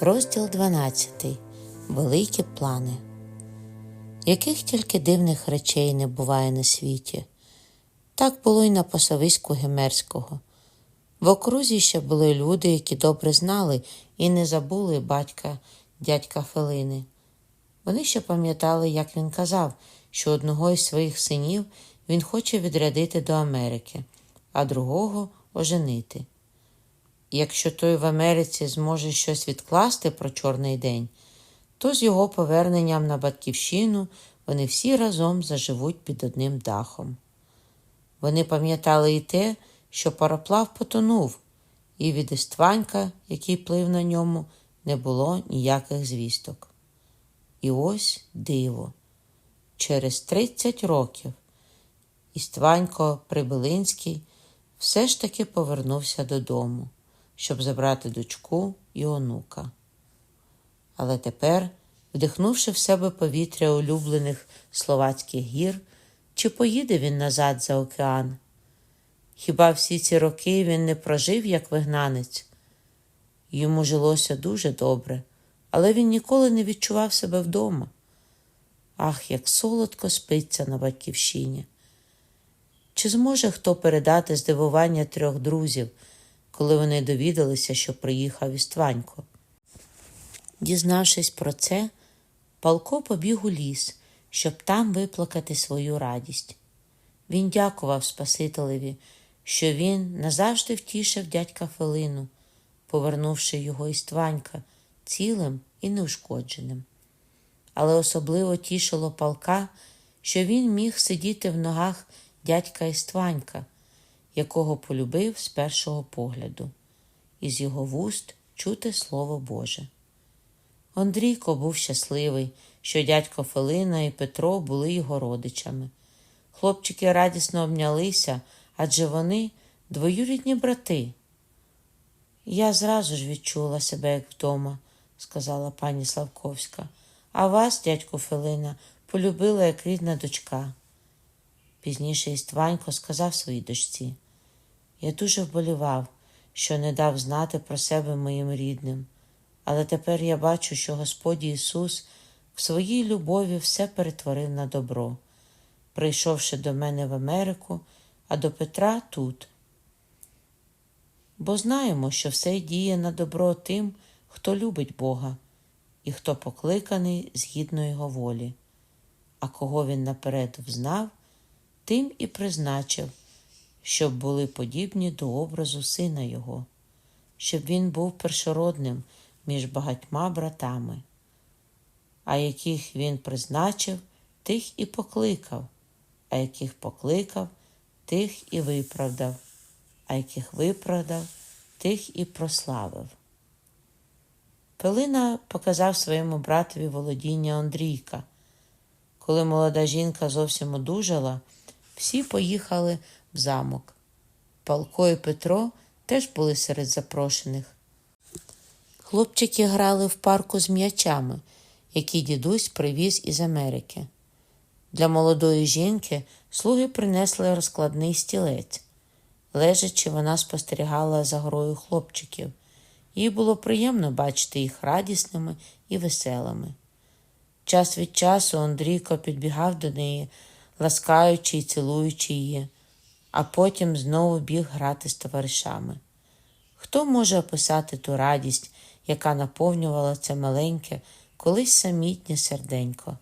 Розділ 12. Великі плани. Яких тільки дивних речей не буває на світі. Так було й на пасовиську Гемерського. В окрузі ще були люди, які добре знали і не забули батька дядька Фелини. Вони ще пам'ятали, як він казав, що одного із своїх синів він хоче відрядити до Америки, а другого оженити. Якщо той в Америці зможе щось відкласти про чорний день, то з його поверненням на батьківщину вони всі разом заживуть під одним дахом. Вони пам'ятали і те, що пароплав потонув, і від Істванька, який плив на ньому, не було ніяких звісток. І ось диво. Через 30 років Істванько Прибилинський все ж таки повернувся додому, щоб забрати дочку і онука. Але тепер, вдихнувши в себе повітря улюблених словацьких гір, чи поїде він назад за океан? Хіба всі ці роки він не прожив як вигнанець? Йому жилося дуже добре, але він ніколи не відчував себе вдома. Ах, як солодко спиться на батьківщині. Чи зможе хто передати здивування трьох друзів, коли вони довідалися, що приїхав Істванько? Дізнавшись про це, Палко побіг у ліс, щоб там виплакати свою радість. Він дякував Спасителеві, що він назавжди втішив дядька Фелину, повернувши його Істванька цілим і неушкодженим. Але особливо тішило палка, що він міг сидіти в ногах дядька Істванька, якого полюбив з першого погляду, і з його вуст чути Слово Боже. Андрійко був щасливий, що дядько Фелина і Петро були його родичами. Хлопчики радісно обнялися, адже вони двоюрідні брати. Я зразу ж відчула себе як вдома, сказала пані Славковська, а вас, дядько Фелина, полюбила як рідна дочка. Пізніше Істванько сказав своїй дочці. Я дуже вболівав, що не дав знати про себе моїм рідним, але тепер я бачу, що Господь Ісус в своїй любові все перетворив на добро, прийшовши до мене в Америку, а до Петра тут. Бо знаємо, що все діє на добро тим, хто любить Бога і хто покликаний згідно Його волі, а кого він наперед взнав, тим і призначив, щоб були подібні до образу сина Його, щоб він був першородним між багатьма братами. А яких він призначив, тих і покликав, а яких покликав, тих і виправдав, а яких виправдав, тих і прославив. Пилина показав своєму братові володіння Андрійка. Коли молода жінка зовсім одужала, всі поїхали в замок. Палко і Петро теж були серед запрошених. Хлопчики грали в парку з м'ячами, які дідусь привіз із Америки. Для молодої жінки слуги принесли розкладний стілець. Лежачи, вона спостерігала за грою хлопчиків. Їй було приємно бачити їх радісними і веселими. Час від часу Андрійко підбігав до неї, ласкаючи й цілуючи її, а потім знову біг грати з товаришами. Хто може описати ту радість, яка наповнювала це маленьке, колись самітнє серденько?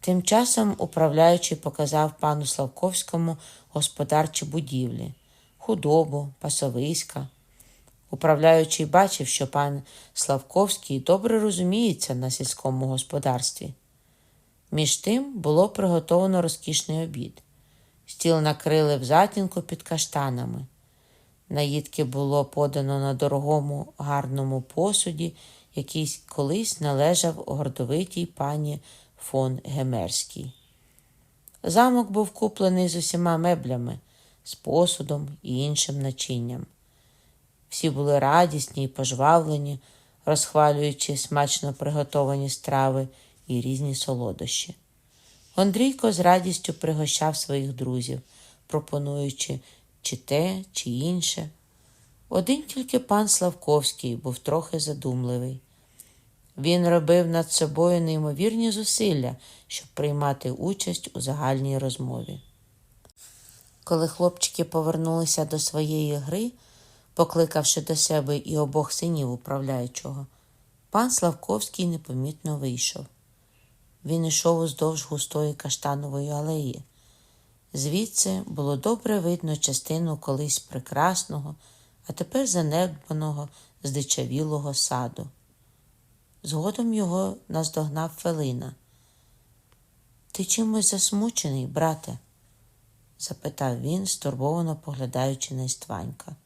Тим часом управляючий показав пану Славковському господарчі будівлі, худобу, пасовиська. Управляючий бачив, що пан Славковський добре розуміється на сільському господарстві. Між тим було приготовано розкішний обід. Стіл накрили в затінку під каштанами. Наїдки було подано на дорогому гарному посуді, який колись належав гордовитій пані фон Гемерській. Замок був куплений з усіма меблями, з посудом і іншим начинням. Всі були радісні і пожвавлені, розхвалюючи смачно приготовані страви і різні солодощі. Андрійко з радістю пригощав своїх друзів, пропонуючи чи те, чи інше. Один тільки пан Славковський був трохи задумливий. Він робив над собою неймовірні зусилля, щоб приймати участь у загальній розмові. Коли хлопчики повернулися до своєї гри, покликавши до себе і обох синів управляючого, пан Славковський непомітно вийшов. Він йшов уздовж густої каштанової алеї. Звідси було добре видно частину колись прекрасного, а тепер занедбаного, здичавілого саду. Згодом його наздогнав Фелина. Ти чимось засмучений, брате? запитав він, стурбовано поглядаючи на Істванька.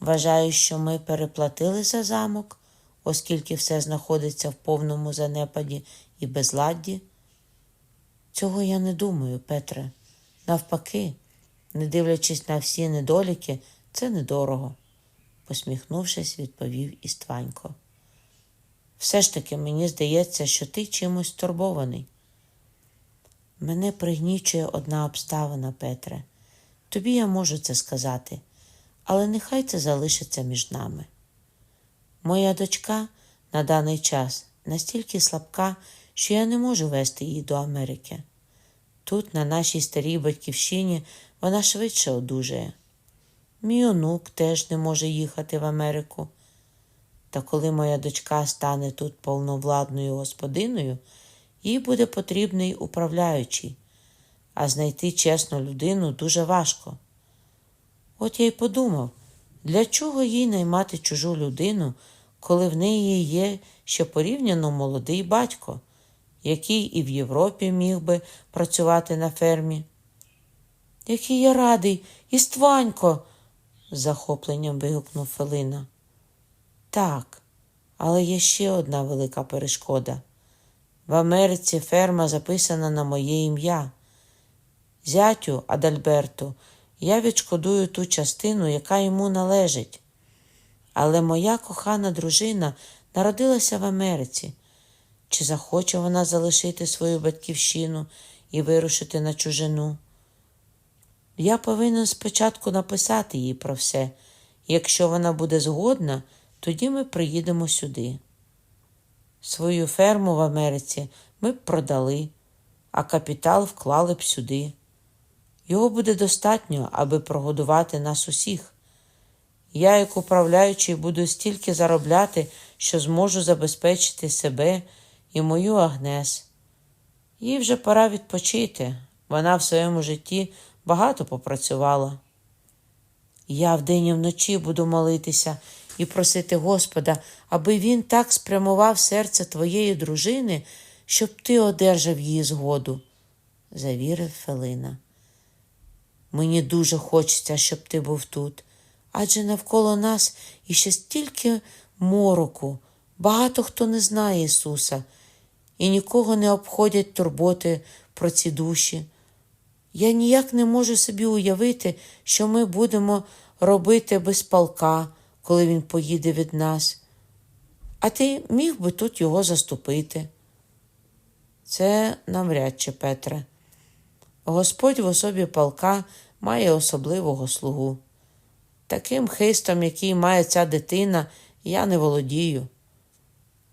Вважаю, що ми переплатили за замок, оскільки все знаходиться в повному занепаді і безладді. Цього я не думаю, Петре. Навпаки, не дивлячись на всі недоліки, це недорого, посміхнувшись, відповів Істванько. Все ж таки мені здається, що ти чимось стурбований. Мене пригнічує одна обставина, Петре. Тобі я можу це сказати, але нехай це залишиться між нами. Моя дочка на даний час настільки слабка, що я не можу вести її до Америки. Тут, на нашій старій батьківщині, вона швидше одужає. Мій онук теж не може їхати в Америку. Та коли моя дочка стане тут повновладною господиною, їй буде потрібний управляючий, а знайти чесну людину дуже важко. От я й подумав, для чого їй наймати чужу людину, коли в неї є ще порівняно молодий батько, який і в Європі міг би працювати на фермі. Який я радий, Істванько, з захопленням вигукнув Фелина. Так, але є ще одна велика перешкода. В Америці ферма записана на моє ім'я. Зятю Адальберту, я відшкодую ту частину, яка йому належить. Але моя кохана дружина народилася в Америці. Чи захоче вона залишити свою батьківщину і вирушити на чужину? Я повинен спочатку написати їй про все. Якщо вона буде згодна, тоді ми приїдемо сюди. Свою ферму в Америці ми б продали, а капітал вклали б сюди. Його буде достатньо, аби прогодувати нас усіх. Я, як управляючий, буду стільки заробляти, що зможу забезпечити себе і мою Агнес. Їй вже пора відпочити. Вона в своєму житті багато попрацювала. Я вдень і вночі буду молитися і просити Господа, аби він так спрямував серце твоєї дружини, щоб ти одержав її згоду, завірив Фелина. Мені дуже хочеться, щоб ти був тут, адже навколо нас іще стільки мороку, багато хто не знає Ісуса, і нікого не обходять турботи про ці душі. Я ніяк не можу собі уявити, що ми будемо робити без палка, коли він поїде від нас. А ти міг би тут його заступити. Це навряд чи, Петре. Господь в особі палка має особливого слугу. Таким хистом, який має ця дитина, я не володію.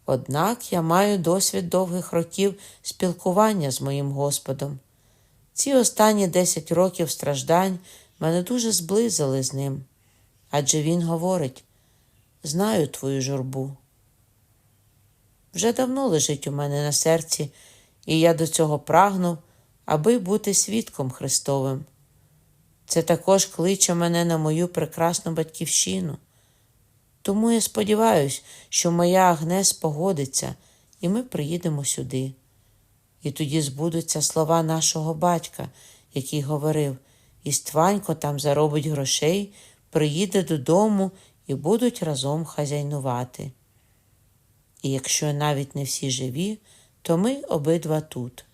Однак я маю досвід довгих років спілкування з моїм Господом. Ці останні десять років страждань мене дуже зблизили з ним, адже він говорить знаю твою журбу. Вже давно лежить у мене на серці, і я до цього прагнув, аби бути свідком Христовим. Це також кличе мене на мою прекрасну батьківщину. Тому я сподіваюся, що моя Агнес погодиться, і ми приїдемо сюди. І тоді збудуться слова нашого батька, який говорив Істванько там заробить грошей, приїде додому і будуть разом хазяйнувати. І якщо навіть не всі живі, то ми обидва тут.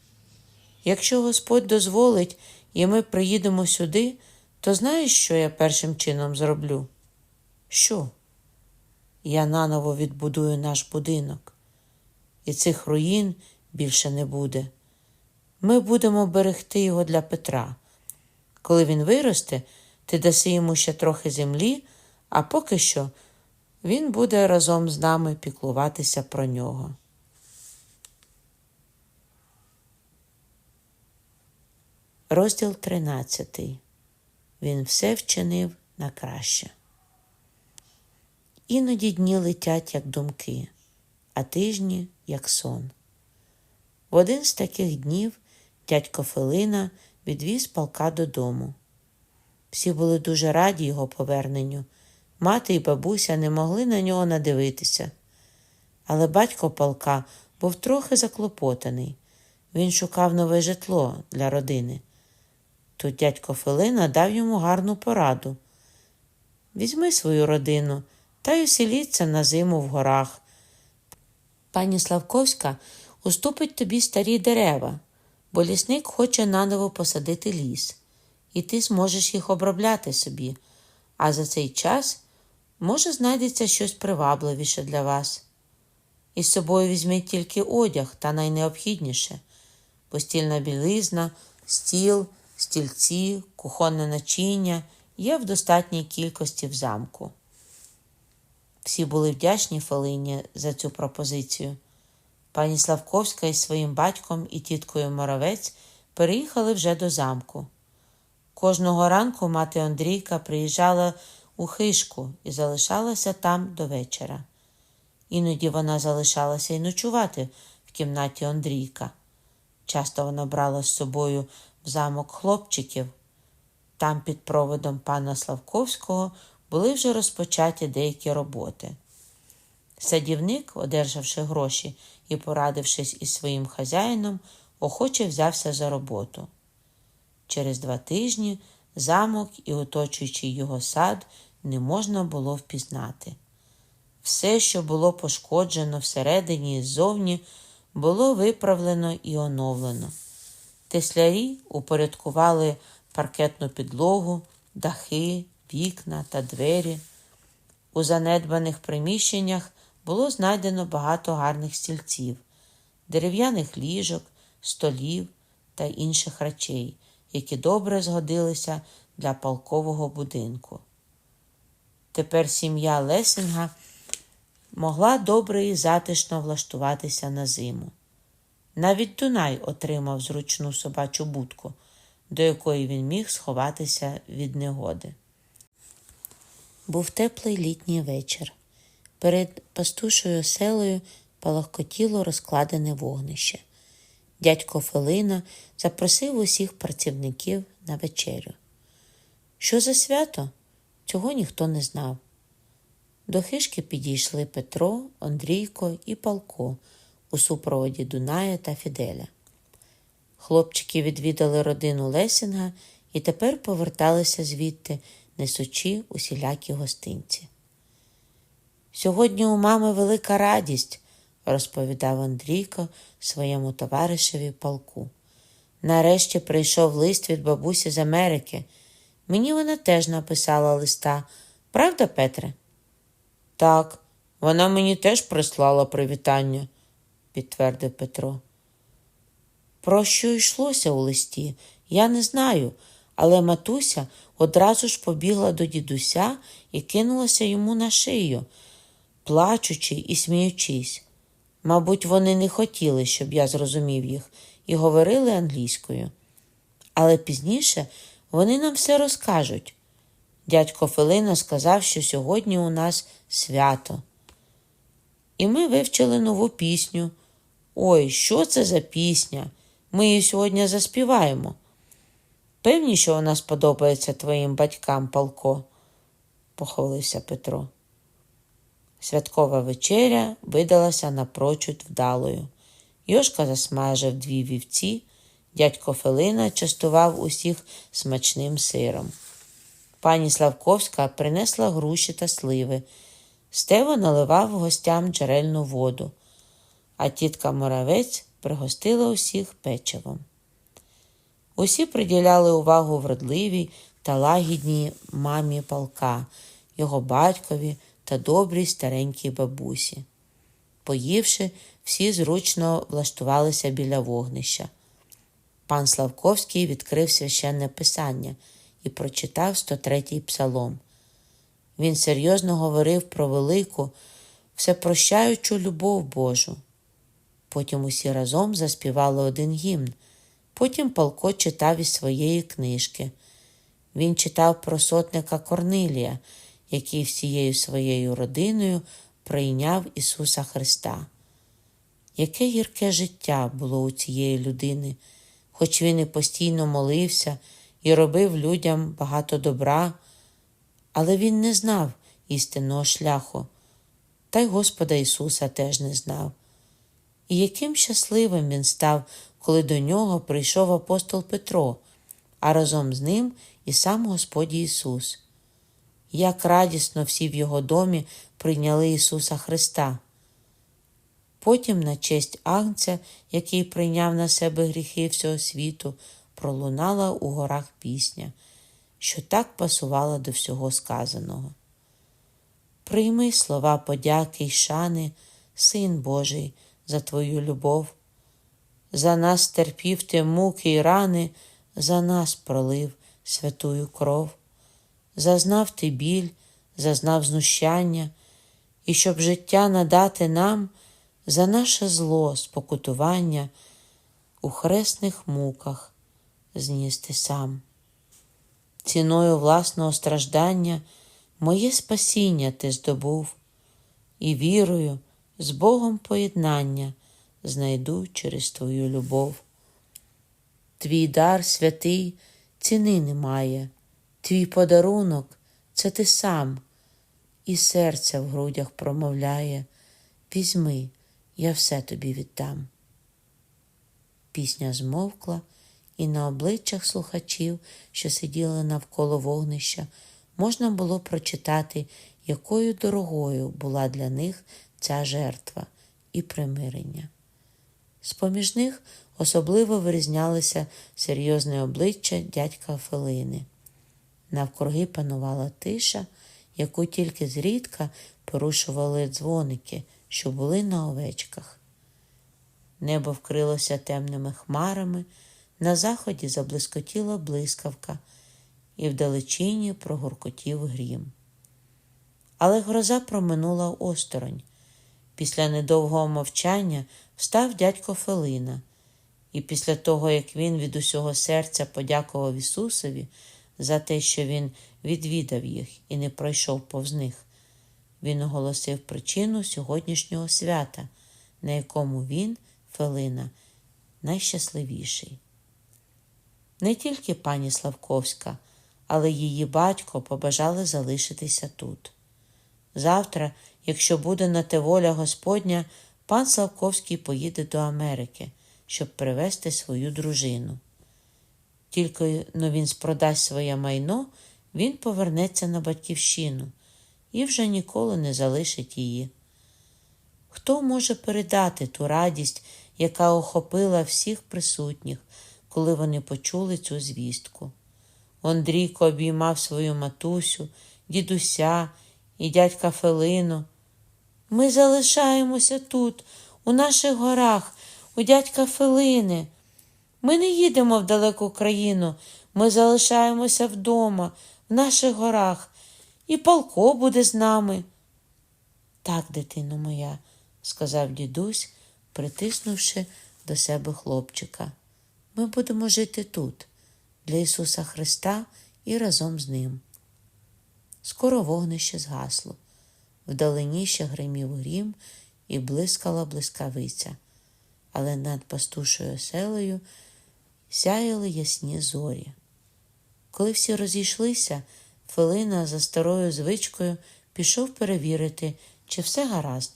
Якщо Господь дозволить, і ми приїдемо сюди, то знаєш, що я першим чином зроблю? Що? Я наново відбудую наш будинок, і цих руїн більше не буде. Ми будемо берегти його для Петра. Коли він виросте, ти даси йому ще трохи землі, а поки що він буде разом з нами піклуватися про нього. Розділ 13. Він все вчинив на краще. Іноді дні летять, як думки, а тижні, як сон. В один з таких днів дядько Филина відвіз палка додому. Всі були дуже раді його поверненню. Мати і бабуся не могли на нього надивитися. Але батько палка був трохи заклопотаний. Він шукав нове житло для родини. Тут дядько Филина дав йому гарну пораду. Візьми свою родину та й оселіться на зиму в горах. Пані Славковська уступить тобі старі дерева, бо лісник хоче наново посадити ліс, і ти зможеш їх обробляти собі, а за цей час, може, знайдеться щось привабливіше для вас. Із собою візьміть тільки одяг та найнеобхідніше постільна білизна, стіл, стільці, кухонне начиння є в достатній кількості в замку. Всі були вдячні Фалині за цю пропозицію. Пані Славковська із своїм батьком і тіткою Моровець переїхали вже до замку. Кожного ранку мати Андрійка приїжджала у хишку і залишалася там до вечора. Іноді вона залишалася й ночувати в кімнаті Андрійка. Часто вона брала з собою в замок хлопчиків. Там під проводом пана Славковського були вже розпочаті деякі роботи. Садівник, одержавши гроші і порадившись із своїм хазяїном, охоче взявся за роботу. Через два тижні замок і оточуючий його сад не можна було впізнати. Все, що було пошкоджено всередині і ззовні, було виправлено і оновлено. Теслярі упорядкували паркетну підлогу, дахи, вікна та двері. У занедбаних приміщеннях було знайдено багато гарних стільців, дерев'яних ліжок, столів та інших речей, які добре згодилися для полкового будинку. Тепер сім'я Лесінга могла добре і затишно влаштуватися на зиму. Навіть Дунай отримав зручну собачу будку, до якої він міг сховатися від негоди. Був теплий літній вечір. Перед пастушою оселею палахкотіло розкладене вогнище. Дядько Фелина запросив усіх працівників на вечерю. Що за свято? Цього ніхто не знав. До хишки підійшли Петро, Андрійко і Палко у супроводі Дуная та Фіделя. Хлопчики відвідали родину Лесінга і тепер поверталися звідти, несучи усілякі гостинці. Сьогодні у мами велика радість, розповідав Андрійко своєму товаришеві полку. Нарешті прийшов лист від бабусі з Америки. Мені вона теж написала листа, правда, Петре? Так, вона мені теж прислала привітання, підтвердив Петро. Про що йшлося у листі, я не знаю, але матуся одразу ж побігла до дідуся і кинулася йому на шию, плачучи і сміючись. Мабуть, вони не хотіли, щоб я зрозумів їх, і говорили англійською. Але пізніше вони нам все розкажуть. Дядько Фелина сказав, що сьогодні у нас свято. І ми вивчили нову пісню. Ой, що це за пісня? Ми її сьогодні заспіваємо. Певні, що вона сподобається твоїм батькам, Палко, похвалився Петро. Святкова вечеря видалася напрочуд вдалою. Йошка засмажив дві вівці, дядько Фелина частував усіх смачним сиром. Пані Славковська принесла груші та сливи. Стево наливав гостям джерельну воду, а тітка Моравець пригостила усіх печивом. Усі приділяли увагу вродливій та лагідній мамі палка, його батькові та добрій старенькій бабусі. Поївши, всі зручно влаштувалися біля вогнища. Пан Славковський відкрив священне писання і прочитав 103-й псалом. Він серйозно говорив про велику, всепрощаючу любов Божу. Потім усі разом заспівали один гімн. Потім Палко читав із своєї книжки. Він читав про сотника Корнилія, який всією своєю родиною прийняв Ісуса Христа. Яке гірке життя було у цієї людини, хоч він і постійно молився і робив людям багато добра, але він не знав істинного шляху, та й Господа Ісуса теж не знав. І яким щасливим він став, коли до нього прийшов апостол Петро, а разом з ним і сам Господь Ісус. Як радісно всі в його домі прийняли Ісуса Христа. Потім, на честь Агнця, який прийняв на себе гріхи всього світу, пролунала у горах пісня, що так пасувала до всього сказаного. Прийми слова подяки й шани, Син Божий, за Твою любов. За нас терпів ти муки й рани, за нас пролив святую кров. Зазнав ти біль, зазнав знущання, і щоб життя надати нам за наше зло, спокутування у хресних муках зніс ти сам. Ціною власного страждання моє спасіння ти здобув, і вірою, з Богом поєднання знайду через твою любов. Твій дар святий ціни немає, твій подарунок це ти сам, і серце в грудях промовляє Візьми, я все тобі віддам. Пісня змовкла, і на обличчях слухачів, що сиділи навколо вогнища, можна було прочитати, якою дорогою була для них ця жертва і примирення. З поміж них особливо вирізнялися серйозне обличчя дядька Фелини. Навкруги панувала тиша, яку тільки зрідка порушували дзвоники, що були на овечках. Небо вкрилося темними хмарами, на заході заблискотіла блискавка, і вдалечині прогуркотів грім. Але гроза проминула осторонь. Після недовгого мовчання встав дядько Фелина, і після того, як він від усього серця подякував Ісусові за те, що Він відвідав їх і не пройшов повз них, він оголосив причину сьогоднішнього свята, на якому він, Фелина, найщасливіший. Не тільки пані Славковська, але її батько побажали залишитися тут. Завтра, якщо буде на те воля Господня, пан Славковський поїде до Америки, щоб привезти свою дружину. Тільки но він спродасть своє майно, він повернеться на батьківщину і вже ніколи не залишить її. Хто може передати ту радість, яка охопила всіх присутніх, коли вони почули цю звістку? Андрійко обіймав свою матусю, дідуся і дядька Фелину. Ми залишаємося тут, у наших горах, у дядька Фелини. Ми не їдемо в далеку країну, ми залишаємося вдома, в наших горах, і Палко буде з нами. Так, дитино моя, сказав дідусь, притиснувши до себе хлопчика. Ми будемо жити тут, для Ісуса Христа і разом з Ним. Скоро вогнище згасло. Вдалині ще гримів грім і блискала блискавиця, але над пастушою оселею сяяли ясні зорі. Коли всі розійшлися, Фелина за старою звичкою пішов перевірити, чи все гаразд.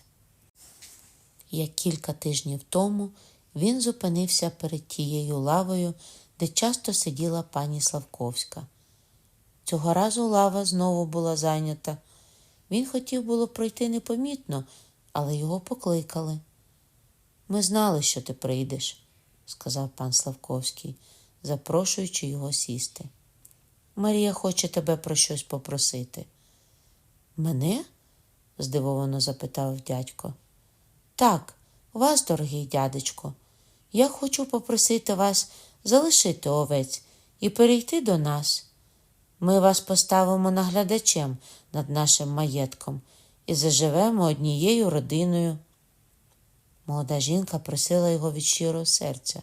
Як кілька тижнів тому він зупинився перед тією лавою, де часто сиділа пані Славковська. Цього разу лава знову була зайнята. Він хотів було пройти непомітно, але його покликали. Ми знали, що ти прийдеш, сказав пан Славковський, запрошуючи його сісти. Марія хоче тебе про щось попросити. Мене? здивовано запитав дядько. Так, вас, дорогий дядечко, я хочу попросити вас залишити овець і перейти до нас. Ми вас поставимо наглядачем над нашим маєтком і заживемо однією родиною. Молода жінка просила його від щирого серця,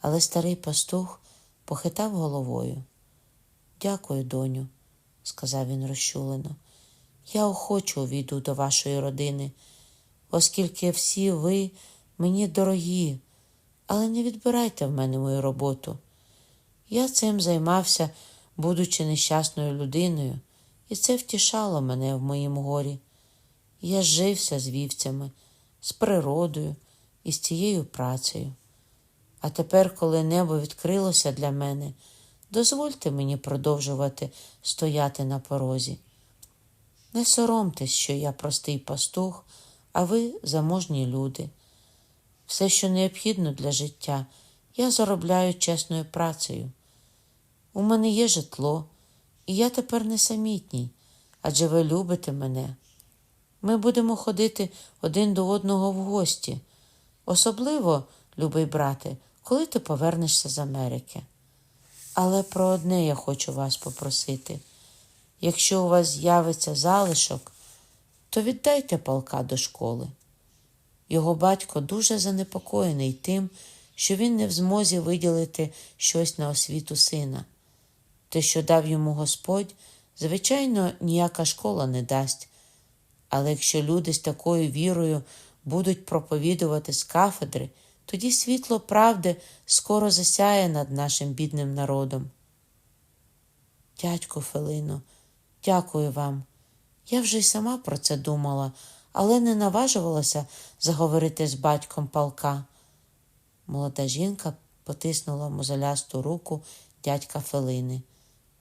але старий пастух похитав головою. Дякую, доню, сказав він розчулено. Я охоче увійду до вашої родини, оскільки всі ви мені дорогі, але не відбирайте в мене мою роботу. Я цим займався, будучи нещасною людиною, і це втішало мене в моїм горі. Я жився з вівцями, з природою і з цією працею. А тепер, коли небо відкрилося для мене, дозвольте мені продовжувати стояти на порозі. Не соромтесь, що я простий пастух, а ви заможні люди. Все, що необхідно для життя, я заробляю чесною працею. У мене є житло, і я тепер не самітній, адже ви любите мене. Ми будемо ходити один до одного в гості, особливо, любий брате, коли ти повернешся з Америки. Але про одне я хочу вас попросити. Якщо у вас з'явиться залишок, то віддайте полка до школи. Його батько дуже занепокоєний тим, що він не в змозі виділити щось на освіту сина. Те, що дав йому Господь, звичайно, ніяка школа не дасть. Але якщо люди з такою вірою будуть проповідувати з кафедри, тоді світло правди скоро засяє над нашим бідним народом. Дядько Фелино, дякую вам. Я вже й сама про це думала, але не наважувалася заговорити з батьком палка. Молода жінка потиснула мозолясту руку дядька Фелини.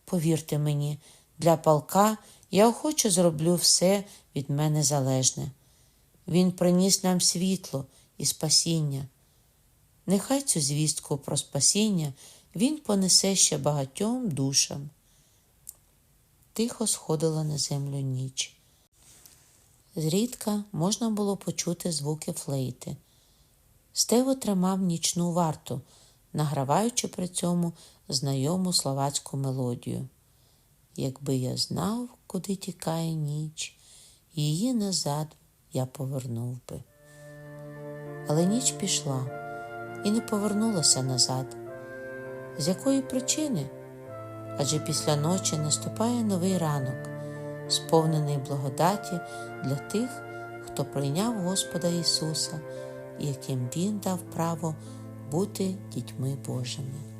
Повірте мені, для палка я охоче зроблю все від мене залежне. Він приніс нам світло і спасіння. Нехай цю звістку про спасіння він понесе ще багатьом душам. Тихо сходила на землю ніч. Зрідка можна було почути звуки флейти. Стево тримав нічну варту, награваючи при цьому знайому словацьку мелодію. Якби я знав, куди тікає ніч, її назад я повернув би. Але ніч пішла і не повернулася назад. З якої причини? Адже після ночі наступає новий ранок, сповнений благодаті для тих, хто прийняв Господа Ісуса, яким Він дав право бути дітьми Божими.